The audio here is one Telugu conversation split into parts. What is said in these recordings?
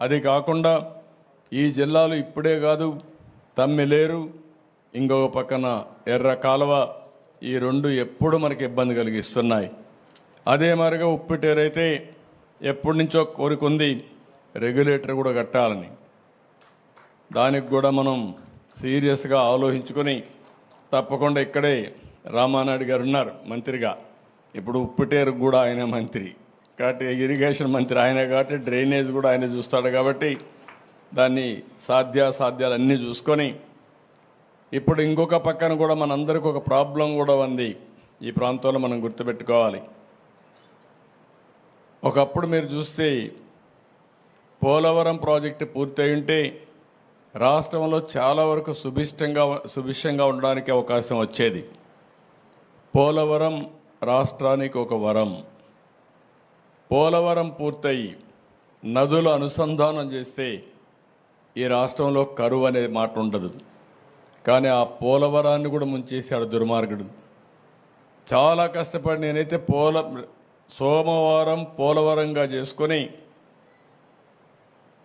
అది కాకుండా ఈ జిల్లాలు ఇప్పుడే కాదు తమ్మిలేరు ఇంకొక పక్కన ఎర్ర కాలువ ఈ రెండు ఎప్పుడు మనకి ఇబ్బంది కలిగిస్తున్నాయి. అదే మరిగా ఉప్పిటేరైతే ఎప్పటి నుంచో కోరుకుంది రెగ్యులేటర్ కూడా కట్టాలని. దానికి కూడా మనం సీరియస్గా ఆలోచించుకొని తప్పకుండా ఇక్కడే రామానాయుడు గారు ఉన్నారు మంత్రిగా. ఇప్పుడు ఉప్పిటేరు కూడా ఆయన మంత్రి. కాబట్టి ఇరిగేషన్ మంత్రి ఆయన కాబట్టి డ్రైనేజ్ కూడా ఆయన చూస్తాడు కాబట్టి దాన్ని సాధ్యాసాధ్యాలు అన్నీ చూసుకొని ఇప్పుడు ఇంకొక పక్కన కూడా మనందరికి ఒక ప్రాబ్లం కూడా ఉంది. ఈ ప్రాంతంలో మనం గుర్తుపెట్టుకోవాలి. ఒకప్పుడు మీరు చూస్తే పోలవరం ప్రాజెక్టు పూర్తయి ఉంటే రాష్ట్రంలో చాలా వరకు సుభిష్టంగా సుభిష్టంగా ఉండడానికి అవకాశం వచ్చేది. పోలవరం రాష్ట్రానికి ఒక వరం. పోలవరం పూర్తయి నదులు అనుసంధానం చేస్తే ఈ రాష్ట్రంలో కరువు అనే మాట ఉండదు. కానీ ఆ పోలవరాన్ని కూడా ముంచేశాడు దుర్మార్గుడు. చాలా కష్టపడి నేనైతే పోల సోమవారం పోలవరంగా చేసుకొని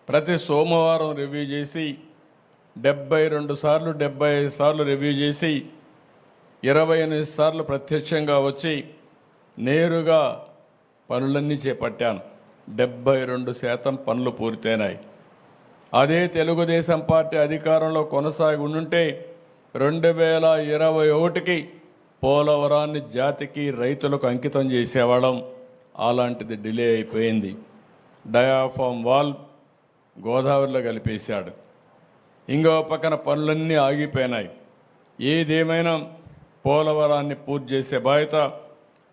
ప్రతి సోమవారం రివ్యూ చేసి డెబ్బై రెండు సార్లు డెబ్బై ఐదు సార్లు రివ్యూ చేసి ఇరవై ఎనిమిది సార్లు ప్రత్యక్షంగా వచ్చి నేరుగా పనులన్నీ చేపట్టాను. డెబ్బై రెండు శాతం పనులు పూర్తయినాయి. అదే తెలుగుదేశం పార్టీ అధికారంలో కొనసాగి ఉండుంటే రెండు వేల ఇరవై ఒకటికి పోలవరాన్ని జాతికి రైతులకు అంకితం చేసేవాళ్ళం. అలాంటిది డిలే అయిపోయింది. డయాఫామ్ వాల్ గోదావరిలో కలిపేశాడు. ఇంకో పక్కన పనులన్నీ ఆగిపోయినాయి. ఏదేమైనా పోలవరాన్ని పూర్తి చేసే బాధ్యత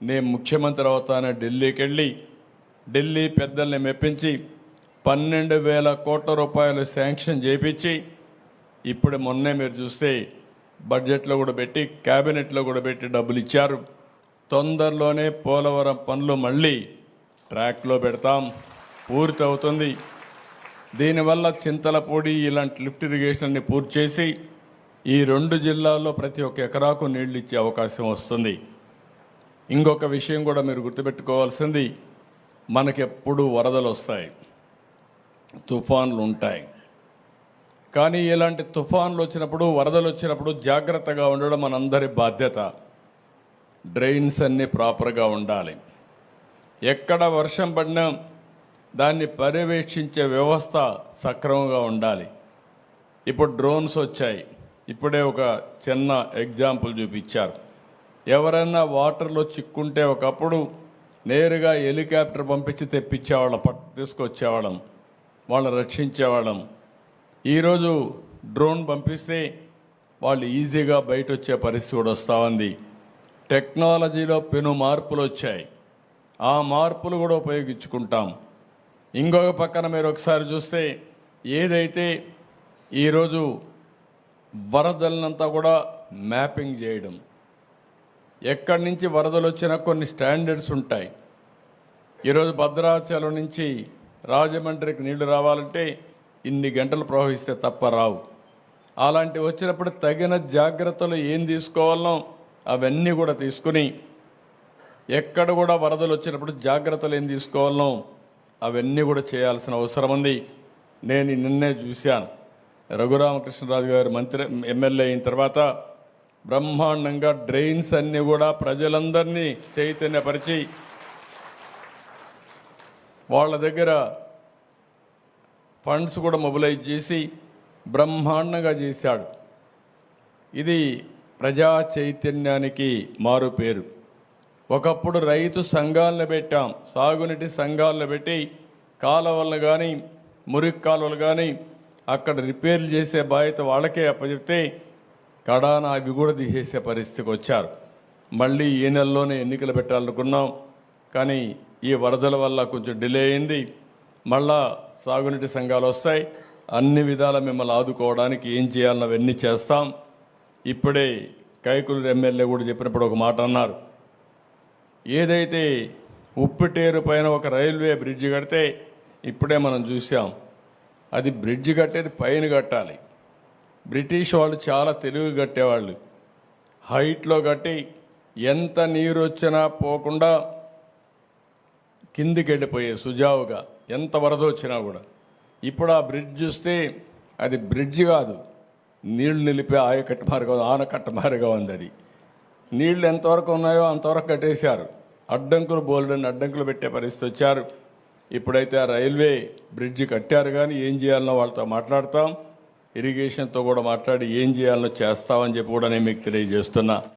నేను ముఖ్యమంత్రి అవుతానని ఢిల్లీకి వెళ్ళి ఢిల్లీ పెద్దల్ని మెప్పించి పన్నెండు వేల కోట్ల రూపాయలు శాంక్షన్ చేపించి ఇప్పుడు మొన్నే మీరు చూస్తే బడ్జెట్లో కూడా పెట్టి క్యాబినెట్లో కూడా పెట్టి డబ్బులు ఇచ్చారు తొందరలోనే పోలవరం పనులు మళ్ళీ ట్రాక్లో పెడతాం. పూర్తి అవుతుంది దీనివల్ల చింతలపూడి ఇలాంటి లిఫ్ట్ ఇరిగేషన్ని పూర్తి చేసి ఈ రెండు జిల్లాల్లో ప్రతి ఒక్క ఎకరాకు నీళ్ళు ఇచ్చే అవకాశం వస్తుంది. ఇంకొక విషయం కూడా మీరు గుర్తుపెట్టుకోవాల్సింది మనకెప్పుడు వరదలు వస్తాయి తుఫాన్లు ఉంటాయి కానీ ఇలాంటి తుఫాన్లు వచ్చినప్పుడు వరదలు వచ్చినప్పుడు జాగ్రత్తగా ఉండడం మనందరి బాధ్యత. డ్రైన్స్ అన్నీ ప్రాపర్గా ఉండాలి. ఎక్కడ వర్షం పడినా దాన్ని పర్యవేక్షించే వ్యవస్థ సక్రమంగా ఉండాలి. ఇప్పుడు డ్రోన్స్ వచ్చాయి ఇప్పుడే ఒక చిన్న ఎగ్జాంపుల్ చూపించారు. ఎవరైనా వాటర్లో చిక్కుంటే ఒకప్పుడు నేరుగా హెలికాప్టర్ పంపించి తెప్పించేవాళ్ళం పట్ తీసుకొచ్చేవాళ్ళం వాళ్ళని రక్షించేవాళ్ళం. ఈరోజు డ్రోన్ పంపిస్తే వాళ్ళు ఈజీగా బయట వచ్చే పరిస్థితి కూడా వస్తూ ఉంది. టెక్నాలజీలో పెను మార్పులు వచ్చాయి. ఆ మార్పులు కూడా ఉపయోగించుకుంటాం. ఇంకొక పక్కన మీరు ఒకసారి చూస్తే ఏదైతే ఈరోజు వరదలనంతా కూడా మ్యాపింగ్ చేయడం ఎక్కడి నుంచి వరదలు వచ్చినా కొన్ని స్టాండర్డ్స్ ఉంటాయి. ఈరోజు భద్రాచలం నుంచి రాజమండ్రికి నీళ్ళు రావాలంటే ఇన్ని గంటలు ప్రవహిస్తే తప్ప రావు. అలాంటి వచ్చినప్పుడు తగిన జాగ్రత్తలు ఏం తీసుకోవాలో అవన్నీ కూడా తీసుకుని ఎక్కడ కూడా వరదలు వచ్చినప్పుడు జాగ్రత్తలు ఏం తీసుకోవాలనో అవన్నీ కూడా చేయాల్సిన అవసరం ఉంది. నేను నిన్నే చూశాను. రఘురామకృష్ణరాజు గారు మంత్రి ఎమ్మెల్యే అయిన తర్వాత బ్రహ్మాండంగా డ్రైన్స్ అన్నీ కూడా ప్రజలందరినీ చైతన్యపరిచి వాళ్ళ దగ్గర ఫండ్స్ కూడా మొబిలైజ్ చేసి బ్రహ్మాండంగా చేశాడు. ఇది ప్రజా చైతన్యానికి మారు పేరు. ఒకప్పుడు రైతు సంఘాలను పెట్టాం. సాగునీటి సంఘాలను పెట్టి కాలువలను కానీ మురికి కాలువలు కానీ అక్కడ రిపేర్లు చేసే బాధ్యత వాళ్ళకే అప్పచెప్తే కడాన అవి కూడా తీసేసే పరిస్థితికి వచ్చారు. మళ్ళీ ఈ నెలలోనే ఎన్నికలు పెట్టాలనుకున్నాం. కానీ ఈ వరదల వల్ల కొంచెం డిలే అయింది. మళ్ళా సాగునీటి సంఘాలు వస్తాయి. అన్ని విధాల మిమ్మల్ని ఆదుకోవడానికి ఏం చేయాలని అవన్నీ చేస్తాం. ఇప్పుడే కైకులు ఎమ్మెల్యే కూడా చెప్పినప్పుడు ఒక మాట అన్నారు. ఏదైతే ఉప్పుటేరు పైన ఒక రైల్వే బ్రిడ్జ్ కడితే ఇప్పుడే మనం చూసాం. అది బ్రిడ్జ్ కట్టేది పైన కట్టాలి. బ్రిటిష్ వాళ్ళు చాలా తెలివి కట్టేవాళ్ళు. హైట్లో కట్టి ఎంత నీరు వచ్చినా పోకుండా కిందికి వెళ్ళిపోయే సుజావుగా ఎంత వరద వచ్చినా కూడా. ఇప్పుడు ఆ బ్రిడ్జ్ చూస్తే అది బ్రిడ్జ్ కాదు. నీళ్ళు నిలిపే ఆయకట్ట మార్గం ఆనకట్ట మార్గం ఉంది అది. నీళ్ళు ఎంతవరకు ఉన్నాయో అంతవరకు కట్టేశారు. అడ్డంకులు బోల్డని అడ్డంకులు పెట్టే పరిస్థితి వచ్చారు. ఇప్పుడైతే ఆ రైల్వే బ్రిడ్జ్ కట్టారు కానీ ఏం చేయాలనో వాళ్ళతో మాట్లాడతాం. ఇరిగేషన్తో కూడా మాట్లాడి ఏం చేయాలో చేస్తామని చెప్పి కూడా నేను మీకు తెలియజేస్తున్నా.